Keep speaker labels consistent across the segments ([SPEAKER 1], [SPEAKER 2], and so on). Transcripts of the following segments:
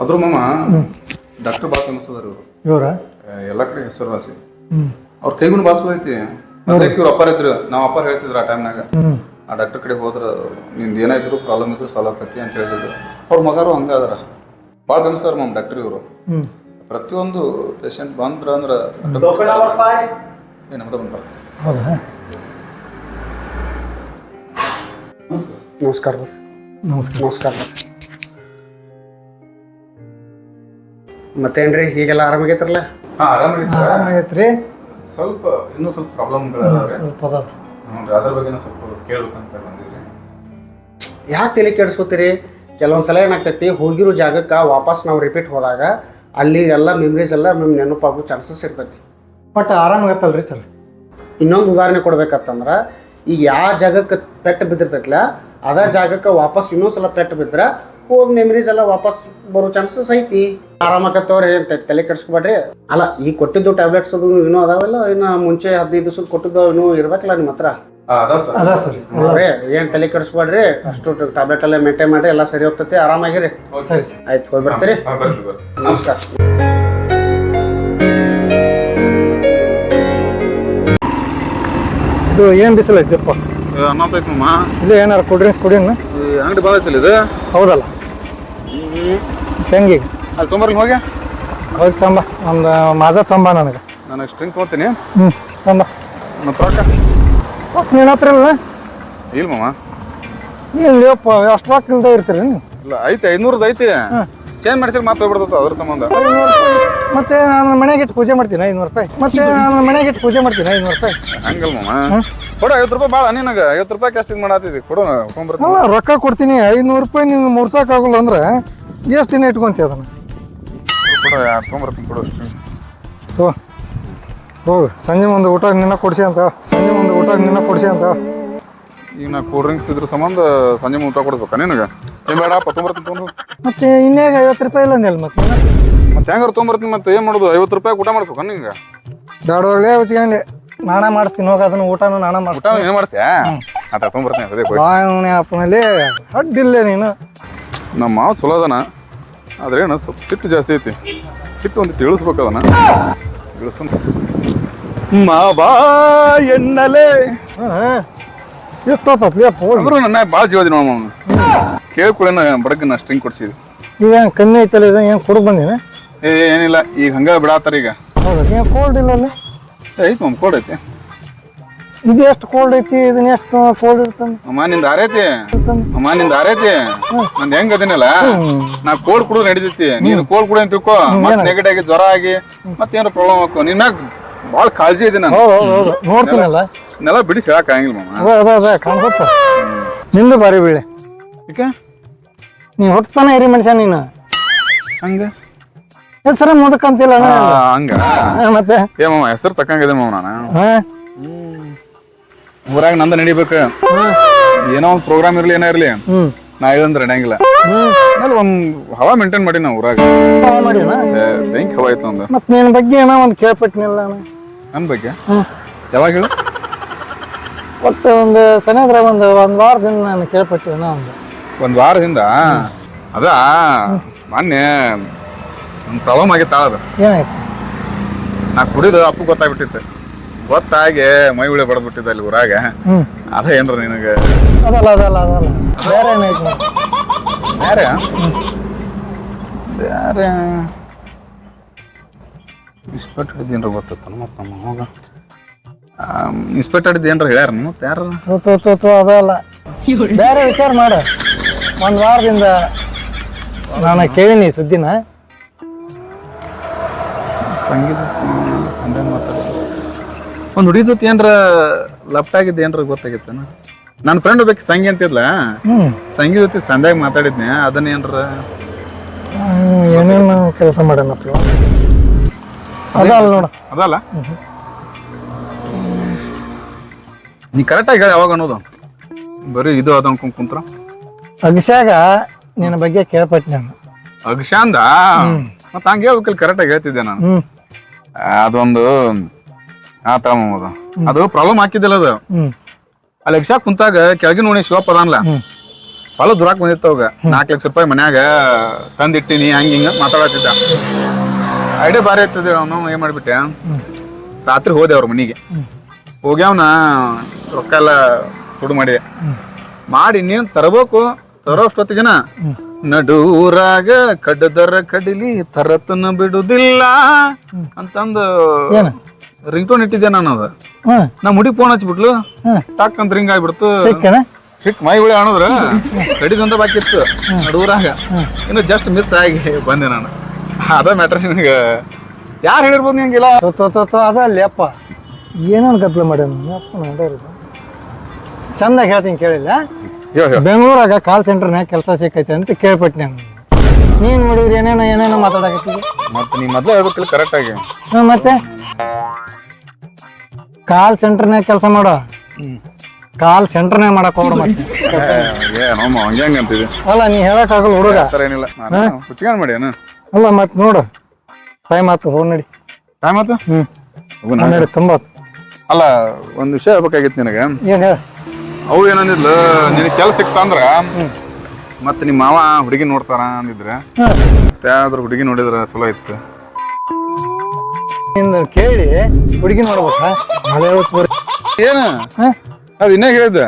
[SPEAKER 1] ಅದ್ರ ಮಾಮ doctor boss ಅನ್ಸದಾರ ಇವರು?
[SPEAKER 2] ಇವರ
[SPEAKER 1] ಎಲ್ಲ ಕಡೆ ಹೆಸರುವಾಸಿ. ಅವ್ರ ಕೈಗುನ್ ಬಾಸ್ ಐತಿ. ಅದಕ್ಕೆ ಇವ್ರ ಅಪ್ಪಾರ ಇದ್ರು. ನಾವ್ ಅಪ್ಪಾರ ಹೇಳ್ತಿದ್ರು ಆ ಟೈಮ್ನಾಗ ಆ ಡಾಕ್ಟರ್ ಕಡೆ ಹೋದ್ರ ನಿಂದ ಏನಾದ್ರು ಪ್ರಾಬ್ಲಮ್ ಇದ್ರು ಸಾಲ್ವ್ ಆಕತಿ ಅಂತ ಹೇಳಿದ್ರು. ಅವ್ರ ಮಗಾರು ಹಂಗ ಅದಾರ. ಭಾಳ ಬೆನ್ಸಾರ ಮಾಮ್ ಡಾಕ್ಟರ್ ಇವರು. ಪ್ರತಿಯೊಂದು ಪೇಷಂಟ್ ಬಂದ್ರ ಅಂದ್ರ ಏ ನಮ್ದ
[SPEAKER 3] ನಮಸ್ಕಾರ.
[SPEAKER 2] ನಮಸ್ಕಾರ.
[SPEAKER 3] ನಮಸ್ಕಾರ. ಮತ್ತೇನ್ರಿ? ಹೀಗೆಲ್ಲ ಆರಾಮಾಗೈತ್ರಲ್ಲ?
[SPEAKER 1] ಹಾ ಆರಾಮಾಗಿ ಸರ್.
[SPEAKER 2] ಆರಾಮಾಗೈತ್ರಿ.
[SPEAKER 1] ಸ್ವಲ್ಪ ಇನ್ನೂ ಸ್ವಲ್ಪ ಪ್ರಾಬ್ಲಮ್ಗಳ
[SPEAKER 2] ಸ್ವಲ್ಪ ಅದಾವ
[SPEAKER 1] ಅದ್ರ ಬಗ್ಗೆ ಸ್ವಲ್ಪ ಕೇಳ್ಬೇಕಂತ ಬಂದಿದ್ರಿ.
[SPEAKER 3] ಯಾಕೆ ತಲೆ ಕೆಡಿಸ್ಕೋತೀರಿ? ಕೆಲವೊಂದ್ಸಲ ಏನಾಗ್ತೈತಿ ಹೋಗಿರೋ ಜಾಗಕ್ಕೆ ವಾಪಸ್ ನಾವು ರಿಪೀಟ್ ಹೋದಾಗ ಅಲ್ಲಿ ಎಲ್ಲ ಮೆಮ್ರೀಸ್ ಎಲ್ಲ ನಮ್ಗೆ ನೆನಪಾಗೋ ಚಾನ್ಸಸ್ ಇರ್ತೈತಿ.
[SPEAKER 2] ಬಟ್ ಆರಾಮಾಗತ್ತಲ್ರಿ ಸರ್?
[SPEAKER 3] ಇನ್ನೊಂದು ಉದಾಹರಣೆ ಕೊಡ್ಬೇಕಂತಂದ್ರೆ ಈಗ ಯಾವ ಜಾಗಕ್ಕೆ ಪೆಟ್ಟು ಬಿದ್ದಿರ್ತೈತಿಲ್ಲ ಅದ ಜಾಗಕ್ಕೆ ವಾಪಸ್ ಇನ್ನೊಂದು ಸಲ ಪೆಟ್ಟು ಬಿದ್ರೆ ಹೋದ ಮೆಮ್ರೀಸ್ ಎಲ್ಲ ವಾಪಸ್ ಬರೋ ಚಾನ್ಸಸ್ ಐತಿ. ಆರಾಮಾಗತ್ತವ್ರಿ ತಲೆ ಕೆಡಿಸ್ಕೊಬೇಡ್ರಿ. ಅಲ್ಲ ಈ ಕೊಟ್ಟಿದ್ದು ಟ್ಯಾಬ್ಲೆಟ್ಸ್ ಅದು ಇನ್ನೂ ಅದಾವಲ್ಲ? ಇನ್ನು ಮುಂಚೆ ಹದಿನೈದು ದಿವಸ ಕೊಟ್ಟಿದ್ದು ಇನ್ನೂ ಇರ್ಬೇಕಲ್ಲ ನಿಮ್ಮ ಹತ್ರ?
[SPEAKER 1] ಅದಾವ ಸರ್.
[SPEAKER 2] ಅದ ಸರ್.
[SPEAKER 3] ನೋಡ್ರಿ ಏನು ತಲೆ ಕೆಡಿಸ್ಬೇಡ್ರಿ ಅಷ್ಟು ಟ್ಯಾಬ್ಲೆಟ್ ಎಲ್ಲ ಮೇಂಟೈನ್ ಮಾಡಿ ಎಲ್ಲ ಸರಿ ಹೋಗ್ತೈತಿ. ಆರಾಮಾಗಿರಿ.
[SPEAKER 2] ಸರಿ. ಸರ್
[SPEAKER 3] ಆಯ್ತು ಹೋಗಿ ಬರ್ತೀರಿ? ನಮಸ್ಕಾರ.
[SPEAKER 2] ಇದು ಏನ್ ಬಿಸಿಲು ಐತಿಪ್ಪ ಇದು ಏನಾರ ಕೂಲ್ ಡ್ರಿಂಕ್ಸ್ ಕುಡಿಯೋಣ?
[SPEAKER 1] ಈ ಅಂಗಡಿ ಭಾಳ ಐತಲ್ಲ ಇದು?
[SPEAKER 2] ಹೌದಲ್ಲ? ಹೆಂಗೆ?
[SPEAKER 1] ಅಲ್ಲಿ ತೊಂಬರ್ಲಿ ಹೋಗಿ
[SPEAKER 2] ಹೋಗಿ. ತಂಬ ಒಂದು ಮಾಜ ತಂಬ ನನಗೆ.
[SPEAKER 1] ನಾನು ಸ್ಟ್ರಿಂಗ್ ತೊಗೊತೀನಿ.
[SPEAKER 2] ಹ್ಞೂ ತಂಬ
[SPEAKER 1] ಮತ್ತು ರೊಕ್ಕ?
[SPEAKER 2] ರೊಕ್ಕ ಹತ್ರ ಇಲ್ಲ
[SPEAKER 1] ಇಲ್ಲ ಮಾಮ.
[SPEAKER 2] ಇಲ್ಲಪ್ಪ ಲೇಪ ಅಷ್ಟು ರೊಕ್ಕ ಇಲ್ದೇ ಇರ್ತೀರಿ ನೀವು
[SPEAKER 1] ಇಲ್ಲ ಐತೆ ಐನೂರದ್ದು ಐತಿ. ಚೇಂಜ್ ಮಾಡಿಸಿದ್ರೆ ಮಾತು ಹೋಗ್ಬಿಡ್ತದ ಅದ್ರ ಸಂಬಂಧ.
[SPEAKER 2] ಮತ್ತೆ ನಾನು ಮನೆಗೆ ಇಟ್ಟು ಪೂಜೆ ಮಾಡ್ತೀನಿ ಐನೂರು ರೂಪಾಯಿ. ಮತ್ತೆ ನಾನು ಮನೆಗೆ ಇಟ್ಟು ಪೂಜೆ ಮಾಡ್ತೀನಿ ಐನೂರು ರೂಪಾಯಿ.
[SPEAKER 1] ಹಂಗಲ್ಲ ಮಾಮ. ಕೊಡು ಐವತ್ತು ರೂಪಾಯಿ ಭಾಳ ನಿನಗೆ. ಐವತ್ತು ರೂಪಾಯಿ ಕ್ಯಾಸ್ಟಿಂಗ್ ಮಾಡತ್ತಿದ್ದಿ ಕೊಡು ತೊಗೊಂಬರ್ತೀನಿ.
[SPEAKER 2] ರೊಕ್ಕ ಕೊಡ್ತೀನಿ ಐನೂರು ರೂಪಾಯಿ ನೀನು ಮುರ್ಸೋಕ್ಕಾಗಲ್ಲ ಅಂದ್ರೆ ಎಷ್ಟು ದಿನ ಇಟ್ಕೊಂತೀಯ ಅದನ್ನು?
[SPEAKER 1] ಕೊಡು ತೊಗೊಂಬರ್ತೀನಿ ಕೊಡು string.
[SPEAKER 2] ತೋ ಹೋಗು. ಸಂಜೆ ಮುಂದೆ ಊಟ ನಿನ್ನ ಕೊಡಿಸಿ ಅಂತ ಹೇಳು. ಸಂಜೆ ಮುಂದೆ ಊಟ ನಿನ್ನ ಕೊಡಿಸಿ ಅಂತ ಹೇಳು.
[SPEAKER 1] ಈಗ ನಾ ಕೂಲ್ ಡ್ರಿಂಕ್ಸ್ ಇದ್ರ ಸಂಬಂಧ ಸಂಜೆ ಮುಂದೆ ಊಟ ಕೊಡ್ಬೇಕಾ ನಿನಗೆ? ಏನು ಬೇಡ ತೊಗೊಂಬರ್ತೀನಿ ತೊಗೊಂಡು
[SPEAKER 2] ಮತ್ತೆ ಇನ್ನೇಗ ಐವತ್ತು ರೂಪಾಯಿ ಇಲ್ಲ ಅಂದೇಳಿ ಮತ್ತೆ?
[SPEAKER 1] ಮತ್ತೆ ಹೆಂಗಾರು ತೊಗೊಂಬರ್ತೀನಿ ಮತ್ತೆ ಏನು ಮಾಡೋದು? ಐವತ್ತು ರೂಪಾಯಿ ಊಟ ಮಾಡಿಸ್ಬೇಕಾ ನಿಂಗೆ
[SPEAKER 2] ಬ್ಯಾಡವಾಗ್ಲೇ ಹಚ್ಕೊಂಡೆ ನಾನ ಮಾಡಿಸ್ತೀನಿ. ಹೋಗಿ ಅದನ್ನ ಊಟನೂ ನಾನ
[SPEAKER 1] ಊಟ
[SPEAKER 2] ಮಾಡಿಸ್ತೀನಿ
[SPEAKER 1] ಏನು ಮಾಡ್ಸ್ಯಾ ಆಟ ತೊಗೊಂಬರ್ತೀನಿ ಅದೇ
[SPEAKER 2] ಬಾಯವಣೆ ಅಪ್ಪನಲ್ಲಿ ಅಡ್ಡಿಲ್ಲ ನೀನು.
[SPEAKER 1] ನಮ್ಮ ಮಾವ ಚಲೋ ಅದನ. ಆದ್ರೆ ಏನು ಸ್ವಲ್ಪ ಸಿಟ್ಟು ಜಾಸ್ತಿ ಐತಿ. ಸಿಟ್ಟು ಒಂದು ತಿಳಿಸ್ಬೇಕು ಅದನ್ನ. ತಿಳಿಸ್ ಮಾವ ಎನ್ನಲೇ. ಅಂದ್ರು ನನ್ನ ಭಾಳ ಜೀವದಿ ನೋಡ ಅವನು ಕೇಳ್ಕೊಳ್ಳೇನ ಬಡಗನ್ನ ಸ್ಟ್ರಿಂಗ್ ಕೊಡ್ಸಿದ್ವಿ
[SPEAKER 2] ಇದೇನು ಕಮ್ಮಿ ಐತಲ್ಲ ಇದು ಏನು ಕುಡ್ದು ಬಂದಿನ?
[SPEAKER 1] ಏ ಏನಿಲ್ಲ ಈಗ ಹಂಗ ಬಿಡಾತಾರ ಈಗ.
[SPEAKER 2] ಹೌದಾ ಏನು ಕೋಲ್ಡ್ ಇಲ್ಲ ಅಲ್ಲಿ?
[SPEAKER 1] ಐತಿ ಮಮ್ಮ ಐತಿ.
[SPEAKER 2] ಇದು ಎಷ್ಟು ಕೋಲ್ಡ್ ಐತಿ? ಇದನ್ನ ಎಷ್ಟು ಕೋಲ್ಡ್ ಇರ್ತಂದ
[SPEAKER 1] ಅಮ್ಮ ನಿಂದ ಆರೈತಿ? ಅಮ್ಮ ನಿಂದ ಆರೈತಿ? ನಂದ್ ಹೆಂಗ್ ಅದಿನಲ್ಲ? ನಾ ಕೋಲ್ಡ್ ಕುಡಿದು ನಡಿತೈತಿ. ನೀನು ಕೋಲ್ಡ್ ಕುಡಿ ಅಂತ ತಿಳ್ಕೊ ಮತ್ತೆ ನೆಗಡಿ ಆಗಿ ಜ್ವರ ಆಗಿ ಮತ್ತೇನಾರ ಪ್ರಾಬ್ಲಮ್ ಹಾಕೋ ನಿನ್ನ ಭಾಳ ಕಾಳಜಿ ಇದೆ ನಾನು
[SPEAKER 2] ನೋಡ್ತೀನಲ್ಲ?
[SPEAKER 1] ನೆಲ ಬಿಡಿಸಿ ಹೇಳಕ್ ಆಗಂಗಿಲ್ಲ
[SPEAKER 2] ಅದ ಅದ ಅದ ಕಾಣಿಸುತ್ತ? ನಿಂದು ಬಾರಿ ಬೀಳೆ.
[SPEAKER 1] ಈಗ
[SPEAKER 2] ನೀ ಹೊಟ್ಟತಾನೆ ಇರಿ ಮನುಷ್ಯ ನೀನು.
[SPEAKER 1] ಹಂಗ?
[SPEAKER 2] ಹೆಸರ ಮುದಕ್
[SPEAKER 1] ಅಂತಿಲ್ಲ ಹಂಗ?
[SPEAKER 2] ಮತ್ತೆ?
[SPEAKER 1] ಏ ಮಾಮ ಹೆಸರು ತಕ್ಕಂಗಿದೆ ಮಾಮ ನಾನು.
[SPEAKER 2] ಹಾ?
[SPEAKER 1] ಊರಾಗ ನಂದ ನಡಿಬೇಕು. ಏನೋ ಒಂದು ಪ್ರೋಗ್ರಾಮ್ ಇರ್ಲಿ ಏನೋ ಇರ್ಲಿ. ನಾ ಇದಂದ್ರೆ ನಡೆಯಂಗಿಲ್ಲ. ಆಮೇಲೆ ಒಂದ್ ಹವಾ ಮೇಂಟೈನ್ ಮಾಡಿ ನಾವು ಊರಾಗ.
[SPEAKER 2] ಹಾ ಮಾಡಿನ?
[SPEAKER 1] ಏ, ಬೆಂಕಿ ಹವಾ ಐತೆ
[SPEAKER 2] ಮತ್ ನಿನ್ ಬಗ್ಗೆ ಏನೋ ಒಂದು ಕೇಳ್ಪಟ್ನಿಲ್ಲ ನಾನು.
[SPEAKER 1] ನನ್ನ ಬಗ್ಗೆ? ಯಾವಾಗ ಹೇಳು?
[SPEAKER 2] ಒಟ್ಟು ಒಂದು ಸನೇದ್ರ ಒಂದು ಒಂದ್ ವಾರದಿಂದ ನಾನು ಕೇಳ್ಪಟ್ಟಿ ಏನೋ ಒಂದು.
[SPEAKER 1] ಒಂದ್ ವಾರದಿಂದ? ಅದ? ಮೊನ್ನೆ ಒಂದು ಪ್ರಾಬ್ಲಮ್ ಆಗಿತ್ತು ಅದು
[SPEAKER 2] ಏನಾಯ್ತು?
[SPEAKER 1] ನಾ ಕುಡಿದು ಅಪ್ಪು ಗೊತ್ತಾಗ್ಬಿಟ್ಟಿತ್ತು. ಗೊತ್ತಾಗಿ ಮೈ ಉಳಿ ಬಡ್ದ್ಬಿಟ್ಟಿದ್ದೆ ಅಲ್ಲಿ ಊರಾಗ. ಅದ ಏನ್ರ ನಿನಗೆ?
[SPEAKER 2] ಅದಲ್ಲ ಅದಲ್ಲ ಅದಲ್ಲ. ಬೇರೆ ಏನಾಯ್ತು.
[SPEAKER 1] ಬೇರೆ ಬೇರೆ ಇನ್ಸ್ಪೆಕ್ಟ್ ಹಿಡಿದು ಏನ್ರ ಗೊತ್ತಿತ್ತು ಮತ್ತೆ ನಮ್ಮ ಹೋಗ ಇನ್ಸ್ಪೆಕ್ಟರ್ ಏನ್ರ ಹೇಳ್ಯಾರ ಮತ್ತೆ ಯಾರು
[SPEAKER 2] ತೋ ತೋ ತೋ ಅದಲ್ಲ ಬೇರೆ ವಿಚಾರ ಮಾಡ. ಒಂದು ವಾರದಿಂದ ನಾನು ಕೇಳಿನಿ ಸುದ್ದಿನ.
[SPEAKER 1] ಸಂಗೀತ ಸಂಜೆ ಮಾತಾಡ ಒಂದು ಹುಡುಗಿ ಜೊತೆ ಏನ್ರ ಲಪ್ಟ್ ಆಗಿದ್ದು ಏನ್ರ ಗೊತ್ತಾಗಿತ್ತನ? ನನ್ನ ಫ್ರೆಂಡ್ ಬೇಕು ಸಂಗಿ ಅಂತಿದ್ಲ. ಸಂಗಿ ಜೊತೆ ಸಂಧ್ಯಾಗ ಮಾತಾಡಿದ್ನೆ ಅದನ್ನ ಏನ್ರ?
[SPEAKER 2] ಏನೇನೋ ಕೆಲಸ ಮಾಡ್ಯಾನಪ್ಪ ಇವ. ಅದಲ್ಲ ನೋಡು.
[SPEAKER 1] ಅದಲ್ಲ ನೀ ಕರೆಕ್ಟಾಗಿ ಹೇಳಿ ಯಾವಾಗ ಅನ್ನೋದು. ಬರೀ ಇದು ಅದು ಅನ್ಕೊಂಡ್ ಕುಂತ್ರ.
[SPEAKER 2] ಅಗಸ್ಯಾಗ ನಿನ್ನ ಬಗ್ಗೆ ಕೇಳ್ಪಟ್ಟೆ ನಾನು.
[SPEAKER 1] ಅಕ್ಷಾಂದ ಮತ್ತೆ ಹಂಗೆ ಹೇಳ್ಬೇಕಲ್ಲಿ ಕರೆಕ್ಟಾಗಿ ಹೇಳ್ತಿದ್ದೆ ನಾನು.
[SPEAKER 2] ಹ್ಮ್.
[SPEAKER 1] ಅದೊಂದು ಆತ ಅದು ಅದು ಪ್ರಾಬ್ಲಮ್ ಹಾಕಿದ್ದಿಲ್ಲ ಅದು. ಅಲ್ಲಿ ಎಕ್ಸಾಕ್ ಕುಂತಾಗ ಕೆಳಗಿನ ಓಣಿ ಶಿವಪ್ಪ ಅದಾನಲ್ಲ.
[SPEAKER 2] ಹ್ಮ್.
[SPEAKER 1] ಫಲ ದುರಾಕ್ ಬಂದಿತ್ತು ಅವಾಗ. ನಾಲ್ಕು ಲಕ್ಷ ರೂಪಾಯಿ ಮನ್ಯಾಗ ತಂದಿಟ್ಟಿನಿ ಹಂಗ ಹಿಂಗ ಮಾತಾಡತ್ತಿದ್ದ ಐಡಿಯಾ ಭಾರಿ ಆಯ್ತದ ಅವನು ಏನ್ ಮಾಡ್ಬಿಟ್ಟೆ? ರಾತ್ರಿ ಹೋದೆ ಅವ್ರ ಮನೆಗೆ. ಹೋಗ್ಯಾವನ ರೊಕ್ಕ ಎಲ್ಲ ಸುಡು ಮಾಡಿದೆ. ಮಾಡಿ ನೀನು ತರಬೇಕು ತರೋ ಅಷ್ಟೊತ್ತಿಗೆನ ನಡೂರಾಗ ಕಡ್ಡದರ ಕಡಿಲಿ ತರತನ ಬಿಡುದಿಲ್ಲ ಅಂತಂದು ರಿಂಗ್ ಟೋನ್ ಇಟ್ಟಿದ್ದೆ ನಾನು ಅದ.
[SPEAKER 2] ಹ್ಮ್.
[SPEAKER 1] ನಾ ಮುಡಿ ಫೋನ್ ಹಚ್ಬಿಟ್ಲು.
[SPEAKER 2] ಟಾಕ್
[SPEAKER 1] ಟಕ್ ಅಂತ ರಿಂಗ್ ಆಗ್ಬಿಡ್ತು. ಸಿಕ್ ಮೈ ಹುಳಿ ಅಣದ್ರ ಕಡಿದಂತ ಬಾಕಿ ಇತ್ತು. ಹುಡುಗರಾಗ ಇನ್ನು ಜಸ್ಟ್ ಮಿಸ್ ಆಗಿ ಬಂದೆ ನಾನು. ಅದ ಮ್ಯಾಟ್ರ್ ನಿನಗೆ. ಯಾರು ಹೇಳಿರ್ಬೋದು ನಿಂಗಿಲ್ಲ
[SPEAKER 2] ತೋ ತೋ ತೋ ತೋ ಅದ ಅಲ್ಲಿ ಅಪ್ಪ. ಏನೇನು ಗದ್ಲ ಮಾಡ್ಯಾನ ಅಪ್ಪ ಚಂದಾಗಿ ಹೇಳ್ತೀನಿ ಕೇಳಿಲ್ಲ.
[SPEAKER 1] ಹೇಳ ಹೇಳ.
[SPEAKER 2] ಬೆಂಗಳೂರಾಗ ಕಾಲ್ ಸೆಂಟರ್ನಾಗ ಕೆಲಸ ಸಿಕ್ಕೈತೆ ಅಂತ ಕೇಳ್ಪಟ್ಟೆ ನಾನು. ನೀನ್ ಮಾಡಿದ್ರಿ ಏನೇನೋ ಏನೇನೋ ಮಾತಾಡಕತ್ತೀವಿ
[SPEAKER 1] ಮತ್ತೆ ನೀ ಮೊದ್ಲು ಹೇಳ್ಬೇಕಿಲ್ಲ ಕರೆಕ್ಟ್ ಆಗಿ.
[SPEAKER 2] ಹ್ಮ್, ಮತ್ತೆ? ಕಾಲ್ ಸೆಂಟರ್ನ್ಯಾಗ ಕೆಲಸ ಮಾಡೋ. ಕಾಲ್ ಸೆಂಟರ್ನ್ಯಾಗ ಮಾಡಕ್ ಹೋಗ್ಬಿಡ ಮತ್ತೆ.
[SPEAKER 1] ಏನೋ ಹಂಗೆ ಹಂಗೆ ಅಂತಿದೆ
[SPEAKER 2] ಅಲ್ಲ ನೀ ಹೇಳಕ್ಕಾಗಲ್ಲ ಹುಡುಗ.
[SPEAKER 1] ಆ ಥರ ಏನಿಲ್ಲ. ಮಾಡಿ ಏನು?
[SPEAKER 2] ಅಲ್ಲ ಮತ್ ನೋಡು. ಟೈಮ್ ಆತು ಹೋಗ್ ನಡಿ.
[SPEAKER 1] ಟೈಮ್ ಆತು?
[SPEAKER 2] ಹ್ಮ್. ತೊಂಬತ್ತು
[SPEAKER 1] ಅಲ್ಲ ಒಂದು ವಿಷಯ ಹೇಳ್ಬೇಕಾಗಿತ್ತು ನಿನಗೆ.
[SPEAKER 2] ಏನ್ ಹೇಳ?
[SPEAKER 1] ಅವು ಏನಂದಿದ್ಲು ನಿನಗೆ ಕೆಲಸ ಸಿಕ್ತಂದ್ರ ಮತ್ತೆ ನಿಮ್ಮ ಮಾವ ಹುಡುಗಿ ನೋಡ್ತಾರ ಅಂದಿದ್ರೆ ಮತ್ತೆ ಯಾವ್ದಾದ್ರು ಹುಡುಗಿ ನೋಡಿದ್ರ ಚಲೋ ಇತ್ತು.
[SPEAKER 2] ನಿಂದು ಕೇಳಿ ಹುಡುಗಿ ಮಾಡ್ಬೇಕು? ಬರ್ರಿ
[SPEAKER 1] ಏನು? ಅದು ಇನ್ನೇ ಹೇಳಿದ್ದೆ.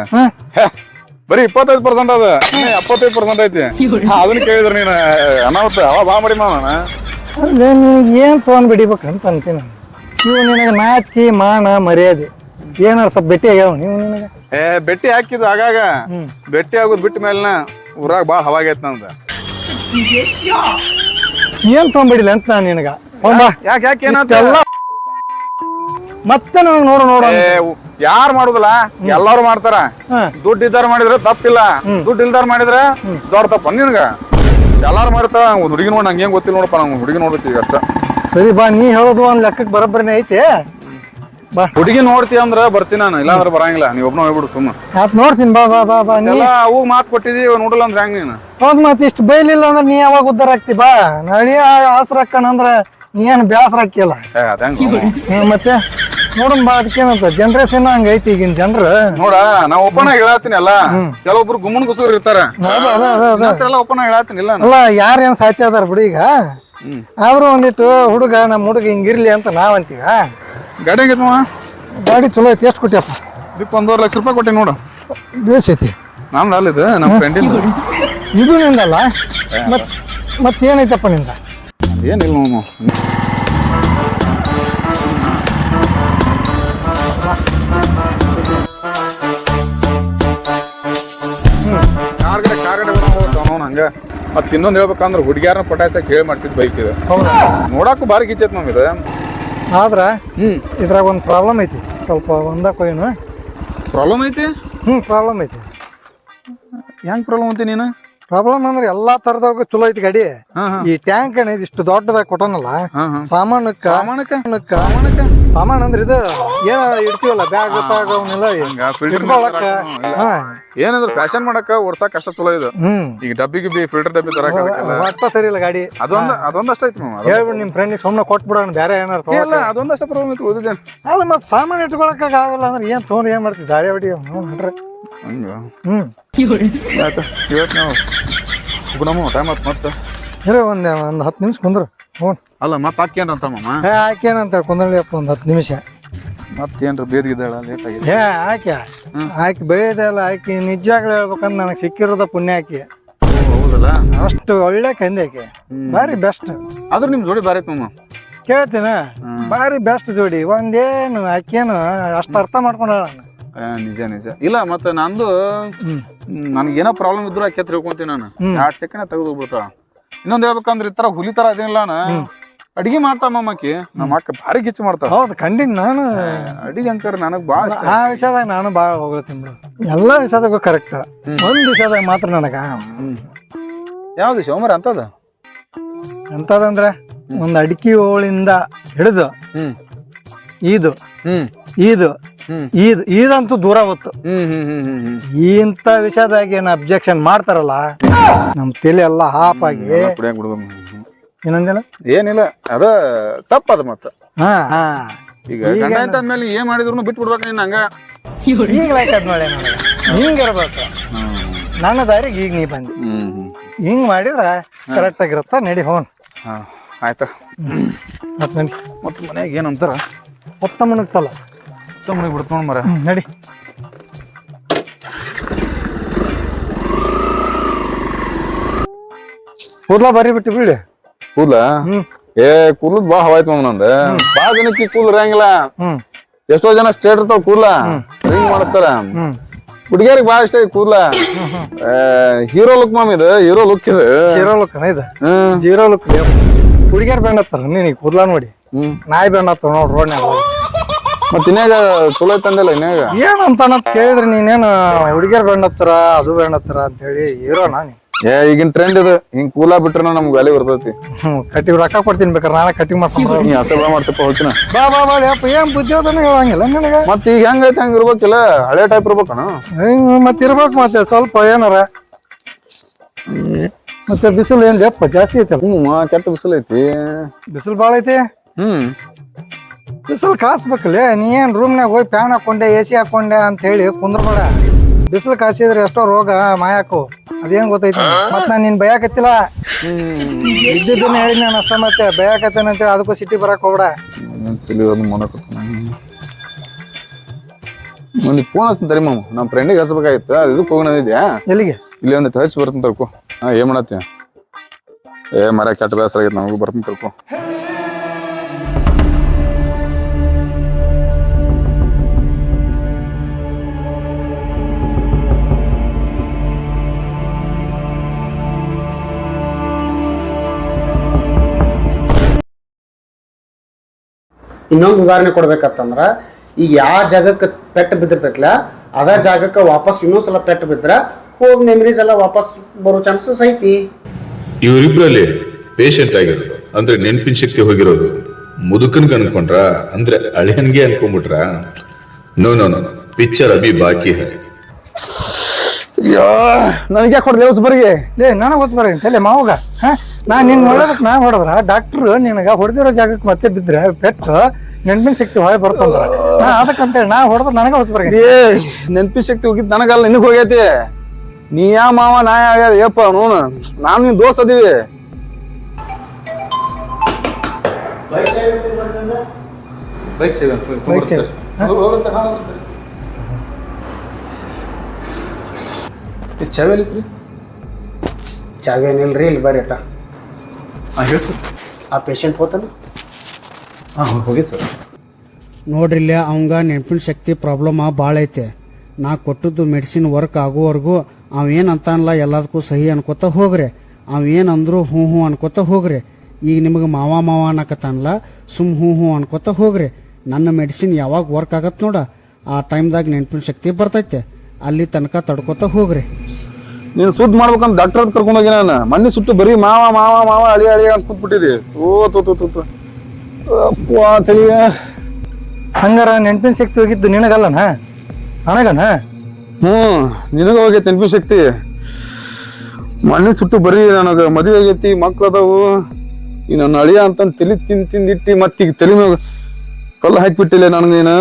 [SPEAKER 1] ಬರೀ ಇಪ್ಪತ್ತೈದು ಪರ್ಸೆಂಟ್ ಅದ ಇನ್ನ ಎಪ್ಪತ್ತೈದು ಪರ್ಸೆಂಟ್ ಐತಿ. ಹಾ, ಅದನ್ನ ಕೇಳಿದ್ರ ನೀನು ಅನಾಹುತ ಅವ ಬಾ ಮಾಡಿ ಮಾವನ
[SPEAKER 2] ಅಲ್ಲೇ ನಿನಗೆ ಏನ್ ತೊಗೊಂಡ್ ಬಿಡಿಬೇಕಂತ ಅಂತೀನಿ. ನಾನು. ನೀವು ನಿನಗೆ ನಾಚಿಕೆ ಮಾನ ಮರ್ಯಾದೆ ಏನಾರ ಸ್ವಲ್ಪ ಭೇಟಿ ಆಗ್ಯಾವ ನೀವು ನಿನಗೆ?
[SPEAKER 1] ಏ ಬೆಟ್ಟಿ ಹಾಕಿದ್ದು ಆಗಾಗ ಬೆಟ್ಟಿ ಆಗೋದ್ ಬಿಟ್ಟ ಮೇಲಿನ ಊರಾಗ ಭಾಳ ಹವಾಗೈತ್ ನಂದ.
[SPEAKER 2] ಏನ್ ತೊಗೊಂಬಿಡಿಲ್ಲ ಅಂತ ನಾನು ನಿನಗ.
[SPEAKER 1] ಯಾಕೆ ಯಾಕೆ ಏನಾಯ್ತು?
[SPEAKER 2] ಎಲ್ಲ ಮತ್ತೆ ನನಗೆ ನೋಡು ನೋಡು
[SPEAKER 1] ಯಾರು ಮಾಡುದಿಲ್ಲ? ಎಲ್ಲಾರು ಮಾಡ್ತಾರ. ದುಡ್ಡು ಇದ್ದಾರ ಮಾಡಿದ್ರೆ ತಪ್ಪಿಲ್ಲ. ದುಡ್ಡು ಇಲ್ದಾರ ಮಾಡಿದ್ರೆ ದೊಡ್ಡ ತಪ್ಪ. ನಿನ್ಗ ಎಲ್ಲಾರು ಮಾಡ್ತಾರ. ಒಂದ್ ಹುಡುಗಿ ನೋಡಿ ನಂಗೆ ಗೊತ್ತಿಲ್ಲ ನೋಡಪ್ಪ ನಂಗೆ ಹುಡುಗಿ ನೋಡ್ಬೇಕು ಈಗ ಅಷ್ಟ.
[SPEAKER 2] ಸರಿ ಬಾ ನೀ ಹೇಳೋದು ಒಂದ್ ಲೆಕ್ಕಕ್ಕೆ ಬರೋಬ್ಬರಿನೇ ಐತೆ. ಬಾ.
[SPEAKER 1] ಹುಡುಗಿ ನೋಡ್ತಿ ಅಂದ್ರ ಬರ್ತೀನಿ ನಾನು ಇಲ್ಲಾಂದ್ರೆ ಬರಂಗಿಲ್ಲ. ನೀ ಒಬ್ನ ಹೋಗ್ಬಿಡು ಸುಮ್ಮ
[SPEAKER 2] ಆತ್ ನೋಡ್ತೀನಿ ಬಾ ಬಾ ಬಾ ಬಾ ನೀ.
[SPEAKER 1] ಅವು ಮಾತು ಕೊಟ್ಟಿದಿ ನೋಡಲ್ಲ ಅಂದ್ರೆ ಹೆಂಗ್ ನೀನು?
[SPEAKER 2] ಹೌದ್ ಮತ್ತೆ ಇಷ್ಟು ಬೈಲಿಲ್ಲ ಅಂದ್ರೆ ನೀ ಯಾವಾಗ ಉದ್ದಾರ ಆಗ್ತಿ ಬಾ. ನಡಿ ಆಸರ ಅಂದ್ರೆ ಏನು ಬೇಸರ ಹಾಕಿಲ್ಲ ಮತ್ತೆ? ನೋಡಮ್ ಬಾ ಅದಕ್ಕೇನಂತ ಜನ್ರೇಷನ್ ಹಂಗೈತಿ ಈಗಿನ ಜನರು.
[SPEAKER 1] ನೋಡ ನಾ ಓಪನ್ ಆಗಿ ಹೇಳತ್ತೀನಿ ಅಲ್ಲ. ಕೆಲವೊಬ್ರು ಗುಮ್ಮನ್ ಗುಸೂರ್ ಇರ್ತಾರ.
[SPEAKER 2] ಒಪ್ಪನ ಅದ ಅದ ಅದ.
[SPEAKER 1] ಎಲ್ಲ ಓಪನ್ ಆಗಿ ಹೇಳತ್ತೀನಿ ಇಲ್ಲ
[SPEAKER 2] ಅಲ್ಲ ಯಾರೇನ್ ಸಾಚಿ ಅದಾರ ಬಿಡಿ ಈಗ. ಆದ್ರೂ ಒಂದಿಟ್ಟು ಹುಡುಗ ನಮ್ಮ ಹುಡುಗ ಹಿಂಗಿರ್ಲಿ ಅಂತ ನಾವಂತೀವ
[SPEAKER 1] ಗಾಡಿ ಹೆಂಗೈತಮ್ಮ
[SPEAKER 2] ಗಾಡಿ ಚಲೋ ಐತಿ ಎಷ್ಟು ಕೊಟ್ಟಿಯಪ್ಪ
[SPEAKER 1] ಇದಕ್ಕೆ ಒಂದೂವರೆ ಲಕ್ಷ ರೂಪಾಯಿ ಕೊಟ್ಟಿ ನೋಡು.
[SPEAKER 2] ಬೇಸ್
[SPEAKER 1] ಐತಿ. ನಮ್ದು ಅಲ್ಲಿದು ನಮ್ಮ ಫ್ರೆಂಡ್
[SPEAKER 2] ಇದು. ನಿಂದಲ್ಲ? ಮತ್ ಮತ್ತೇನೈತಪ್ಪ ನಿಂದ?
[SPEAKER 1] ಏನಿಲ್ಲ ಮಾಮ. ಕಾರ್ಗಡೆ ಕಾರ್ಗಡೆ ಅವನು ಹಂಗ ಮತ್ತೆ ಇನ್ನೊಂದು ಹೇಳ್ಬೇಕಂದ್ರೆ ಹುಡುಗಿಯಾರನ ಪಟಾಯ್ಸಕ್ಕೆ ಹೇಳಿ ಮಾಡಿಸಿದ ಬೈಕ್ ಇದು.
[SPEAKER 2] ಹೌದಾ?
[SPEAKER 1] ನೋಡಕ್ಕೂ ಭಾರಿ ಗಿಚ್ಚೈತೆ ನಮ್ ಇದು.
[SPEAKER 2] ಆದ್ರ
[SPEAKER 1] ಹ್ಮ್.
[SPEAKER 2] ಇದ್ರಾಗ ಒಂದು ಪ್ರಾಬ್ಲಮ್ ಐತಿ. ಸ್ವಲ್ಪ ಒಂದಕ್ಕೂ ಏನು
[SPEAKER 1] ಪ್ರಾಬ್ಲಮ್ ಐತಿ?
[SPEAKER 2] ಹ್ಞೂ ಪ್ರಾಬ್ಲಮ್ ಐತಿ.
[SPEAKER 1] ಹೆಂಗ್ ಪ್ರಾಬ್ಲಮ್ ಐತಿ ನೀನು?
[SPEAKER 2] ಪ್ರಾಬ್ಲಮ್ ಅಂದ್ರೆ ಎಲ್ಲಾ ತರದ ಚಲೋ ಐತಿ ಗಾಡಿ. ಈ ಟ್ಯಾಂಕ್ ಅಣ್ಣ ಇಷ್ಟು ದೊಡ್ಡದಾಗ ಕೊಟ್ಟನಲ್ಲ ಸಾಮಾನಕ್ಕ
[SPEAKER 1] ಸಾಮಾನಕ್ಕ?
[SPEAKER 2] ಸಾಮಾನ್ ಅಂದ್ರೆ ಇದು ಏನ ಇಡ್ತೀವಲ್ಲ ಬ್ಯಾಗ್ ಬ್ಯಾಗ್ ಅವನ್ನೆಲ್ಲ ಇಟ್ಕೊಳಕ್ಕ.
[SPEAKER 1] ಏನಾದ್ರು ಫ್ಯಾಷನ್ ಮಾಡಕ್ಕ ಓಡ್ಸಕ್ ಕಷ್ಟ ಚಲೋ ಇದು.
[SPEAKER 2] ಹ್ಮ್.
[SPEAKER 1] ಈಗ ಡಬ್ಬಿ ಗಿಬ್ಬಿ ಫಿಲ್ಟರ್ ಡಬ್ಬಿ ತರಕ
[SPEAKER 2] ಒಟ್ಟ ಸರಿ ಇಲ್ಲ ಗಾಡಿ.
[SPEAKER 1] ಅದೊಂದ ಅದೊಂದಷ್ಟ ಐತಿ
[SPEAKER 2] ಹೇಳ್ಬಿಡು ನಿಮ್ಮ ಫ್ರೆಂಡಿಗೆ ಸುಮ್ಮನೆ ಕೊಟ್ಬಿಡೋಣ ಬೇರೆ ಏನಾರ
[SPEAKER 1] ಇಲ್ಲ ಅದೊಂದಷ್ಟ ಪ್ರಾಬ್ಲಮ್ ಐತಿ ಉಳಿದಿದೆ
[SPEAKER 2] ಅದು ಮತ್ತೆ ಸಾಮಾನು ಇಟ್ಕೊಳಕ್ಕಾಗ ಆಗಲ್ಲ ಅಂದ್ರೆ ಏನ್ ತೊಗೊಂಡು ಏನ್ ಮಾಡ್ತೀವಿ ದಾಳಿ ಹೊಡಿ ನೋಡ್ರಿ
[SPEAKER 1] ಹಂಗ?
[SPEAKER 2] ಹ್ಮ್.
[SPEAKER 1] ಆಯ್ತು ಇವತ್ತು ನಾವು ಗುಣಮ್ಮ ಟೈಮ್ ಆತ್ ಮತ್ತೆ?
[SPEAKER 2] ಇರೋ ಒಂದೇ ಒಂದು ಹತ್ತು ನಿಮಿಷ ಕುಂದ್ರು. ಹ್ಞೂ.
[SPEAKER 1] ಅಲ್ಲ ಮತ್ತೆ ಹಾಕೇನ್ರ ಅಂತ ಮಾಮ?
[SPEAKER 2] ಏ ಆಕೇನಂತ ಕುಂದ್ರಳಿ ಅಪ್ಪ ಒಂದು ಹತ್ತು ನಿಮಿಷ.
[SPEAKER 1] ಮತ್ತೇನ್ರ ಬೇದಿದ್ದಾಳ ಲೇಟ್ ಆಗಿದೆ
[SPEAKER 2] ಏ ಆಕೆ ಆಕಿ ಬೆಳೆದಲ್ಲ ಆಕಿ ನಿಜವಾಗ್ಲೂ ಹೇಳ್ಬೇಕಂದ್ರೆ ನನಗೆ ಸಿಕ್ಕಿರೋದ ಪುಣ್ಯ ಆಕಿ
[SPEAKER 1] ಹೌದಲ್ಲ?
[SPEAKER 2] ಅಷ್ಟು ಒಳ್ಳೆ ಕಂದೆ ಆಕಿ. ಭಾರಿ ಬೆಸ್ಟ್
[SPEAKER 1] ಆದ್ರೂ ನಿಮ್ಮ ಜೋಡಿ ಬಾರಿ ಐತ್ ಮಾಮ.
[SPEAKER 2] ಕೇಳ್ತೀನ? ಭಾರಿ ಬೆಸ್ಟ್ ಜೋಡಿ. ಒಂದೇನು ಆಕೇನು ಅಷ್ಟು ಅರ್ಥ ಮಾಡ್ಕೊಂಡ
[SPEAKER 1] ಆ, ನಿಜ ನಿಜ. ಇಲ್ಲ ಮತ್ತೆ ನಂದು ನನಗೇನೋ ಪ್ರಾಬ್ಲಮ್ ಇದ್ರು ಆಕೆ ತಿಳ್ಕೊಂತೀನಿ ನಾನು. ಎರಡ್ ಸೆಕೆಂಡ್ ತೆಗೆದು ಹೋಗ್ಬಿಡ್ತಾಳ ಇನ್ನೊಂದು ಹೇಳ್ಬೇಕಂದ್ರೆ ಈ ತರ ಹುಲಿ ತರ ಅದೇನಿಲ್ಲ ನಾನು ಅಡಿಗೆ ಮಾಡ್ತಾ ಮಮ್ಮಕ್ಕಿ ನಮ್ಮ ಅಕ್ಕ ಭಾರಿ ಗಿಚ್ಚು ಮಾಡ್ತಾಳ.
[SPEAKER 2] ಹೌದು ಖಂಡಿತ ನಾನು
[SPEAKER 1] ಅಡಿಗೆ ಅಂತಾರೆ ನನಗ್ ಭಾಳ ಇಷ್ಟ.
[SPEAKER 2] ಆ ವಿಷಯದಾಗ ನಾನು ಭಾಳ ಹೋಗ್ತೀನಿ ಬಿಡು. ಎಲ್ಲ ವಿಷಯದಾಗೂ ಕರೆಕ್ಟ್ ಒಂದು ವಿಷಯದಾಗ ಮಾತ್ರ ನನಗ.
[SPEAKER 1] ಯಾವ್ದು ಸೋಮವಾರ ಅಂತದ?
[SPEAKER 2] ಎಂತದಂದ್ರೆ ಒಂದು ಅಡಿಕೆ ಹೋಳಿಂದ ಹಿಡಿದು
[SPEAKER 1] ಹ್ಮ್.
[SPEAKER 2] ಇದು. ಈದ್ ಇದಂತೂ ದೂರ ಹೊತ್ತು. ಇಂಥ ವಿಷಯದಾಗ ಏನು ಅಬ್ಜೆಕ್ಷನ್ ಮಾಡ್ತಾರಲ್ಲ ನಮ್ಮ ತಲೆ ಎಲ್ಲ ಹಾಪ್ ಆಗಿ ಇನ್ನೊಂದಿನ
[SPEAKER 1] ಏನಿಲ್ಲ ಅದ ತಪ್ಪದ ಮತ್ತ.
[SPEAKER 2] ಹಾ. ಹಾ.
[SPEAKER 1] ಈಗ ಗಂಡ ಅಂತ ಅಂದ್ಮೇಲೆ ಏನ್ ಮಾಡಿದ್ರು ಬಿಟ್ಟು ಬಿಡ್ಬೇಕು ನೀನ್ ಹಂಗ.
[SPEAKER 2] ಈಗ ಲೈಕ್ ಅದ್ ನೋಡಿ ನನಗೆ ಹಿಂಗಿರ್ಬೇಕು ನನ್ನ ದಾರಿಗೆ ಈಗ ನೀ ಬಂದಿ. ಹಿಂಗ್ ಮಾಡಿದ್ರ ಕರೆಕ್ಟ್ ಆಗಿರತ್ತ ನಡಿ ಹೋನ್
[SPEAKER 1] ಹಾ ಮತ್ತೆ
[SPEAKER 2] ಮತ್
[SPEAKER 1] ಮನ್ಯಾಗ ಏನಂತಾರ?
[SPEAKER 2] ಹೊತ್ತ ಮುಣಗ್ತಲ್ಲ
[SPEAKER 1] ಸುಮ್ಮನೆ ಬಿಡ್ತು ಮರ.
[SPEAKER 2] ನಡಿ. ಕೂದ್ಲ ಬರಿ ಬಿಟ್ಟು ಬಿಡಿ
[SPEAKER 1] ಕೂದ್ಲ?
[SPEAKER 2] ಹ್ಮ್.
[SPEAKER 1] ಏ ಕೂದ್ಲದ್ ಬಾ ಹವಾಯ್ತು ಮಮ್ಮ ನಂದ. ಬಾ ಜನಕ್ಕೆ ಕೂದ್ಲ ಇರಂಗಿಲ್ಲ
[SPEAKER 2] ಹ್ಮ್.
[SPEAKER 1] ಎಷ್ಟೋ ಜನ ಸ್ಟೇಟ್ ಇರ್ತಾವ ಕೂದ್ಲ. ಹಿಂಗ್ ಮಾಡಿಸ್ತಾರ.
[SPEAKER 2] ಹ್ಮ್.
[SPEAKER 1] ಹುಡುಗಿಯರಿಗೆ ಬಾಳ ಇಷ್ಟ ಕೂದ್ಲ. ಹೀರೋ ಲುಕ್ ಮಾಮ್ ಇದು ಹೀರೋ ಲುಕ್ ಇದು.
[SPEAKER 2] ಹೀರೋ ಲುಕ್ ಇದು.
[SPEAKER 1] ಹೀರೋ
[SPEAKER 2] ಜೀರೋ ಲುಕ್ ಹುಡುಗಿಯರ್ ಬೆಣ್ಣತ್ತಾರ ನೀನ್ ಕೂದ್ಲ ನೋಡಿ.
[SPEAKER 1] ಹ್ಮ್.
[SPEAKER 2] ನಾಯಿ ಬೆಣ್ಣತ್ತಾವ ನೋಡ್ ರೋಡ್ನ್ಯಾಗ
[SPEAKER 1] ಮತ್ ಇನ್ಯಾಗ ಚಲೋ ಐತಂದಿಲ್ಲ ಇನ್ಯಾಗ
[SPEAKER 2] ಏನಂತ ಅನ್ನೋದ್ ಕೇಳಿದ್ರೆ ನೀನೇನು ಹುಡುಗಿಯರ್ ಬೆಣ್ಣತ್ತಾರ ಅದು ಬೆಣ್ಣತ್ತಾರ ಅಂತ ಹೇಳಿ ಇರೋಣ ನಾನು.
[SPEAKER 1] ಏ ಈಗಿನ ಟ್ರೆಂಡ್ ಇದು. ಹಿಂಗ್ ಕೂಲ ಬಿಟ್ರೆ ನಮ್ಗೆ ವ್ಯಾಲಿ ಬರ್ತೈತಿ.
[SPEAKER 2] ಕಟ್ಟಿಗೆ ರೊಕ್ಕ ಕೊಡ್ತೀನಿ ಬೇಕಾರೆ ನಾಳೆ ಕಟ್ಟಿಂಗ್ ಮಾಡ್ಸ್ಕೊಂಡು
[SPEAKER 1] ನೀ ಹಸ ಮಾಡ್ತಪ್ಪ ಹೋಗ್ತೀನ?
[SPEAKER 2] ಬಾ ಬಾ ಬಾ ಯಪ್ಪ ಏನ್ ಬುದ್ಧಿ ಅದನ್ನ ಹೇಳಂಗಿಲ್ಲ ನನಗೆ.
[SPEAKER 1] ಮತ್ ಈಗ ಹೆಂಗೈತೆ ಹಂಗ ಇರ್ಬೇಕಿಲ್ಲ ಹಳೆ ಟೈಪ್ ಇರ್ಬೇಕಣ?
[SPEAKER 2] ಹಿಂಗ ಮತ್ತೆ ಇರ್ಬೇಕು ಮತ್ತೆ ಸ್ವಲ್ಪ ಏನಾರ. ಮತ್ತೆ ಬಿಸಿಲು ಏನ್ ಯಪ್ಪ ಜಾಸ್ತಿ ಐತಲ್ಲ?
[SPEAKER 1] ಹ್ಞೂ ಕೆಟ್ಟ ಬಿಸಿಲು ಐತಿ.
[SPEAKER 2] ಬಿಸಿಲು ಭಾಳ ಐತಿ?
[SPEAKER 1] ಹ್ಮ್.
[SPEAKER 2] ಬಿಸಿಲು ಕಾಸ್ಬೇಕಲ್ಲ? ನೀ ಏನು ರೂಮ್ನಾಗ ಹೋಗಿ ಫ್ಯಾನ್ ಹಾಕೊಂಡೆ ಎ ಸಿ ಹಾಕೊಂಡೆ ಅಂತ ಹೇಳಿ ಕುಂದ್ರಬೇಡ. ಬಿಸಿಲು ಕಾಸಿದ್ರೆ ಎಷ್ಟೋ ರೋಗ ಮಾಯಾಕು ಅದೇನು ಗೊತ್ತೈತಿ? ಮತ್ತೆ ನಾನು ನಿನ್ನ ಬಯಾಕತ್ತಿಲ್ಲ? ಇದ್ದಿದ್ದನ್ನ ಹೇಳಿ ನಾನು ಅಷ್ಟ ಮತ್ತೆ ಬಯಾಕತ್ತೇನೆ ಅಂತೇಳಿ ಅದಕ್ಕೂ ಸಿಟಿ ಬರಕ್ ಹೋಗ್ಬೇಡ.
[SPEAKER 1] ಒಂದು ಫೋನ್ ಹಚ್ತೀನಿ ಮಾಮ. ನಮ್ಮ ಫ್ರೆಂಡಿಗೆ ಹಚ್ಬೇಕಾಗಿತ್ತು. ಅದು ಇದಕ್ಕೆ
[SPEAKER 2] ಎಲ್ಲಿಗೆ?
[SPEAKER 1] ಇಲ್ಲಿ ಒಂದು ಹಚ್ಚಿ ಬರ್ತೀನಿ ತರ್ಕೊ ಹಾಂ ಏನ್ ಮಾಡತ್ತೆ ಏ ಮರ ಕೆಟ್ಟ ಬೇಸರ ಆಗೈತೆ ನಮಗೂ ಬರ್ತೀನಿ ತರ್ಕೊ
[SPEAKER 3] ಇನ್ನೊಂದು ಉದಾಹರಣೆ ಕೊಡ್ಬೇಕಂತಂದ್ರ ಈಗ ಯಾವ ಜಾಗಕ್ಕೆ ಪೆಟ್ಟು ಬಿದ್ದಿರ್ತೈತಿಲ್ಲ ಅದ ಜಾಗಕ್ಕೆ ವಾಪಸ್ ಇನ್ನೊಂದ್ಸಲ ಪೆಟ್ಟು ಬಿದ್ರ ಹೋಗಿ ಮೆಮರೀಸ್ ಎಲ್ಲ ವಾಪಸ್ ಬರೋ ಚಾನ್ಸಸ್ ಐತಿ
[SPEAKER 4] ಇವರಿಬ್ರಲ್ಲಿ ಪೇಷಂಟ್ ಆಗಿರೋದು ಅಂದ್ರೆ ನೆನಪಿನ ಶಕ್ತಿ ಹೋಗಿರೋದು. ಮುದುಕನ್ಗೆ ಅನ್ಕೊಂಡ್ರ ಅಂದ್ರೆ ಅಳಿಯನ್ಗೆ ಅನ್ಕೊಂಡ್ಬಿಟ್ರ ನೋ ನೋ ನೋ ಪಿಕ್ಚರ್ ಅಭಿ ಬಾಕಿ ಹೈ.
[SPEAKER 1] ಅಯ್ಯೋ ನನಗೆ ಯಾಕೆ ಹೊಡೆದ ಬರ್ಗೆ.
[SPEAKER 2] ಲೇ ನನಗೆ ಗೊತ್ತು ಬರ ತಲೆ ಮಾವಾಗ ಹಾ? ನಾ ನಿನ್ ಹೊಡೆದಕ್ ನಾ ಹೊಡೆದ್ರ ಡಾಕ್ಟರ್ ನಿನಗ ಹೊಡೆದಿರೋ ಜಾಗಕ್ಕೆ ಮತ್ತೆ ಬಿದ್ರೆ ಪೆಟ್ಟು ನೆನ್ಪಿನ ಶಕ್ತಿ ಹೊಳೆ ಬರ್ತಂದ್ರ ನಾ ಅದಕ್ಕಂತೇಳಿ ನಾ ಹೊಡೆದ್ರ ನನಗ ಹೊಸ ಬರ
[SPEAKER 1] ಏ ನೆನಪಿನ ಶಕ್ತಿ ಹೋಗಿದ್ ನನಗಲ್ಲ ನಿನಗೆ ಹೋಗೈತಿ. ನೀ ಯಾ ಮಾವ ನಾ ಆಗ್ಯಾದ ಯಪ್ಪ ನೋನು ನಾನು ನಿನ್ ದೋಸ್ತ್ ಅದೀವಿ. ಬೈಕ್ ಸೇವೆ ಅಂತ
[SPEAKER 2] Bike ಸೇವೆ.
[SPEAKER 1] ಚಾವೆಲಿತ್ರಿ
[SPEAKER 3] ಚಾವೇನಿಲ್ರಿ ಇಲ್ಲಿ ಬರ್ರಿ ಅಟ
[SPEAKER 1] ಹಾಂ ಹೇಳಿ ಸರ್.
[SPEAKER 3] ಆ ಪೇಷಂಟ್ ಹೋತಾನ?
[SPEAKER 1] ಹಾಂ ಹೋಗಿ ಸರ್.
[SPEAKER 5] ನೋಡ್ರಿ ಇಲ್ಲಿ ಅವಂಗ ನೆನಪಿನ ಶಕ್ತಿ ಪ್ರಾಬ್ಲಮ್ ಭಾಳ ಐತೆ. ನಾ ಕೊಟ್ಟದ್ದು ಮೆಡಿಸಿನ್ ವರ್ಕ್ ಆಗೋವರೆಗೂ ಅವ ಏನು ಅಂತಾನಲ್ಲ ಎಲ್ಲದಕ್ಕೂ ಸಹಿ ಅನ್ಕೋತ ಹೋಗ್ರಿ. ಅವ ಏನು ಅಂದ್ರು ಹ್ಞೂ ಹ್ಞೂ ಅನ್ಕೋತ ಹೋಗ್ರಿ. ಈಗ ನಿಮಗೆ ಮಾವ ಮಾವ ಅನ್ನಕತ್ತಾನಲ್ಲ ಸುಮ್ ಹ್ಞೂ ಹ್ಞೂ ಅನ್ಕೋತ ಹೋಗ್ರಿ. ನನ್ನ ಮೆಡಿಸಿನ್ ಯಾವಾಗ ವರ್ಕ್ ಆಗತ್ತೆ ನೋಡ. ಆ ಟೈಮ್ದಾಗ ನೆನಪಿನ ಶಕ್ತಿ ಬರ್ತೈತೆ. ಅಲ್ಲಿ ತನಕ ತಡ್ಕೋತ ಹೋಗ್ರಿ.
[SPEAKER 1] ನೀನು ಸುದ್ದ ಮಾಡ್ಬೇಕಂತ ಡಾಕ್ಟರ್ ಹತ್ರ ಕರ್ಕೊಂಡು ಹೋಗಿ ನಾನು. ಮಣ್ಣಿ ಸುಟ್ಟು ಬರೀ ಮಾವ ಮಾವ ಮಾವ ಅಳಿ ಅಳಿ ಅಂತ ಕೂತ್ಬಿಟ್ಟಿದ್ದೆ. ತೋ ತೋ ತೋ ತೋ. ಅಪ್ಪ ತಲಿಯ
[SPEAKER 2] ಹಂಗಾರ ನೆನ್ಪಿನ ಶಕ್ತಿ ಹೋಗಿದ್ದು ನಿನಗಲ್ಲನ? ನನಗನ?
[SPEAKER 1] ಹ್ಞೂ ನಿನಗ ಹೋಗೈತೆ ನೆನಪಿನ ಶಕ್ತಿ. ಮಣ್ಣಿ ಸುಟ್ಟು ಬರೀ ನನಗೆ ಮದುವೆ ಆಗೈತಿ ಮಕ್ಳು ಅದಾವು. ಈ ನನ್ನ ಅಳಿಯ ಅಂತ ತಲಿ ತಿಂದು ತಿಂದಿಟ್ಟಿ ಮತ್ತೀಗ ತಲೆ ಕಲ್ಲು ಹಾಕಿಬಿಟ್ಟಿಲ್ಲ ನನಗೆ ನೀನು.